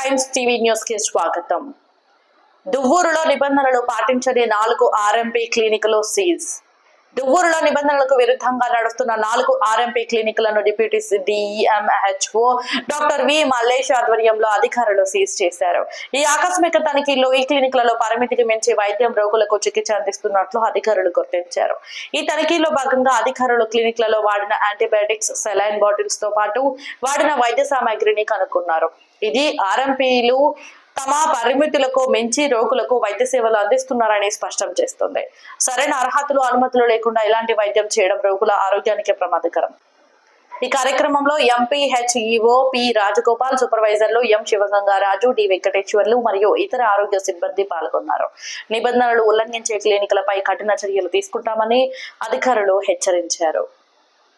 Times TV న్యూస్కి స్వాగతం. దువ్వూరులో నిబంధనలు పాటించని నాలుగు ఆర్ఎంపీ క్లినిక్లు సీజ్ దువ్వూరులో నిబంధనలకు విరుద్ధంగా నడుస్తున్న నాలుగు RMP క్లినిక్లను deputy DMHO doctor V Mallesh ఆధ్వర్యంలో అధికారులు సీజ్ చేశారు. ఈ ఆకస్మిక తనిఖీలో ఈ క్లినిక్లలో పరిమితికి మించి వైద్యం రోగులకు చికిత్స అందిస్తున్నట్లు అధికారులు గుర్తించారు. ఈ తనిఖీలో భాగంగా అధికారులు క్లినిక్లలో వాడిన యాంటీబయాటిక్స్ సెలైన్ బాటిల్స్తో పాటు వాడిన వైద్య సామాగ్రిని కనుక్కున్నారు. ఇది ఆర్ఎంపీలు తమ పరిమితులకు మించి రోగులకు వైద్య సేవలు అందిస్తున్నారని స్పష్టం చేస్తుంది. సరైన అర్హతలు అనుమతులు లేకుండా ఇలాంటి వైద్యం చేయడం రోగుల ఆరోగ్యానికి ప్రమాదకరం. ఈ కార్యక్రమంలో ఎంపీహెచ్ఈఓ పి రాజగోపాల్ సూపర్వైజర్లు ఎం శివగంగారాజు డి వెంకటేశ్వర్లు మరియు ఇతర ఆరోగ్య సిబ్బంది పాల్గొన్నారు. నిబంధనలు ఉల్లంఘించే క్లినిక్లపై కఠిన చర్యలు తీసుకుంటామని అధికారులు హెచ్చరించారు.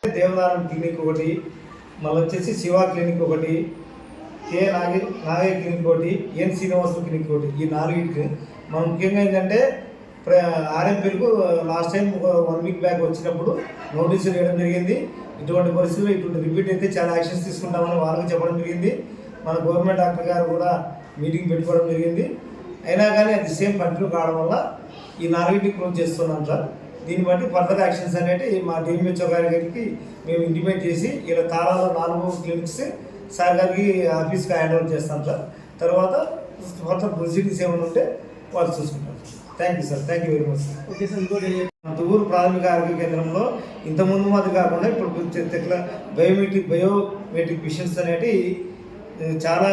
దేవనారాయణ క్లినిక్ ఒకటి మళ్ళీ వచ్చేసి శివ క్లినిక్ ఒకటి కే నాగే నాగయ్య క్లినిక్ ఒకటి ఎన్ శ్రీనివాస క్లినిక్ ఒకటి ఈ నాలుగింటికి. మనం ముఖ్యంగా ఏంటంటే ఆర్ఎంపీలకు last time one week back వచ్చినప్పుడు నోటీసులు వేయడం జరిగింది. ఇటువంటి పరిస్థితుల్లో ఇటువంటి రిపీట్ అయితే చాలా యాక్షన్స్ తీసుకుంటామని వాళ్ళకి చెప్పడం జరిగింది. మన గవర్నమెంట్ డాక్టర్ గారు కూడా మీటింగ్ పెట్టుకోవడం జరిగింది. అయినా కానీ అది సేమ్ కంటిన్యూ కావడం వల్ల ఈ నాలుగింటికి క్లోజ్ చేస్తున్నాం సార్. దీన్ని బట్టి ఫర్దర్ యాక్షన్స్ అనేవి మా డిఎంహెచ్ఓ గారికి మేము ఇంటిమేట్ చేసి ఇలా తారాలో నాలుగు క్లినిక్స్ సార్ గారికి ఆఫీస్కి హ్యాండ్ ఓవర్ చేస్తాం సార్. తర్వాత ఫర్దర్ ప్రొసీడింగ్స్ ఏమైనా ఉంటే వాళ్ళు చూసుకుంటారు. Thank you sir thank you very much sir okay sir ఇంకోటి మన తువ్వూరు ప్రాథమిక ఆరోగ్య కేంద్రంలో ఇంతకుముందు మాది కాకుండా ఇప్పుడు తెక్కల బయోమెట్రిక్ బయోమెట్రిక్ మిషన్స్ అనేవి చాలా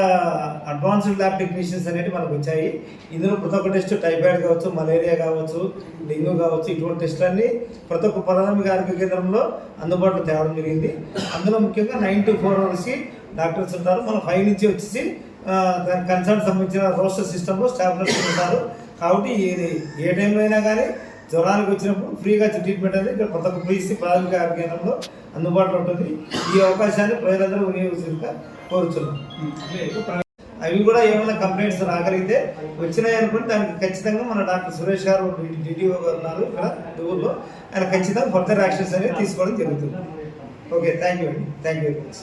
అడ్వాన్స్డ్ ల్యాబ్ టెక్నీషియన్స్ అనేవి మనకు వచ్చాయి. ఇందులో ప్రతి ఒక్క టెస్ట్ టైఫాయిడ్ కావచ్చు మలేరియా కావచ్చు డెంగ్యూ కావచ్చు ఇటువంటి టెస్టులన్నీ ప్రతి ఒక్క ప్రాథమిక ఆరోగ్య కేంద్రంలో అందుబాటులో తేవడం జరిగింది. అందులో ముఖ్యంగా నైన్ టు ఫోర్ అవర్స్కి డాక్టర్స్ ఉంటారు. మన ఫైవ్ నుంచి వచ్చేసి దాని కన్సల్ట్ కన్సర్న్ సంబంధించిన రోస్టర్ సిస్టంలో స్టాఫ్ నర్సులు ఉంటారు కాబట్టి ఇది ఏ టైంలో అయినా కానీ జ్వరానికి వచ్చినప్పుడు ఫ్రీగా ట్రీట్మెంట్ అనేది ఇక్కడ కొత్త ఫ్రీసి ప్రాథమిక ఆరోగ్య కేంద్రంలో అందుబాటులో ఉంటుంది. ఈ అవకాశాన్ని ప్రజలందరూ వినియోగించుగా కోరుతున్నాం. అవి కూడా ఏమైనా కంప్లైంట్స్ రాగలిగితే వచ్చినాయి అనుకుంటే దానికి ఖచ్చితంగా మన డాక్టర్ సురేష్ గారు డిటిఓ గారు ఉన్నారు ఇక్కడ ఊళ్ళో ఆయన ఖచ్చితంగా ఫర్దర్ యాక్షన్స్ అనేవి తీసుకోవడం జరుగుతుంది. ఓకే థ్యాంక్ యూ అండి. Thank you very much.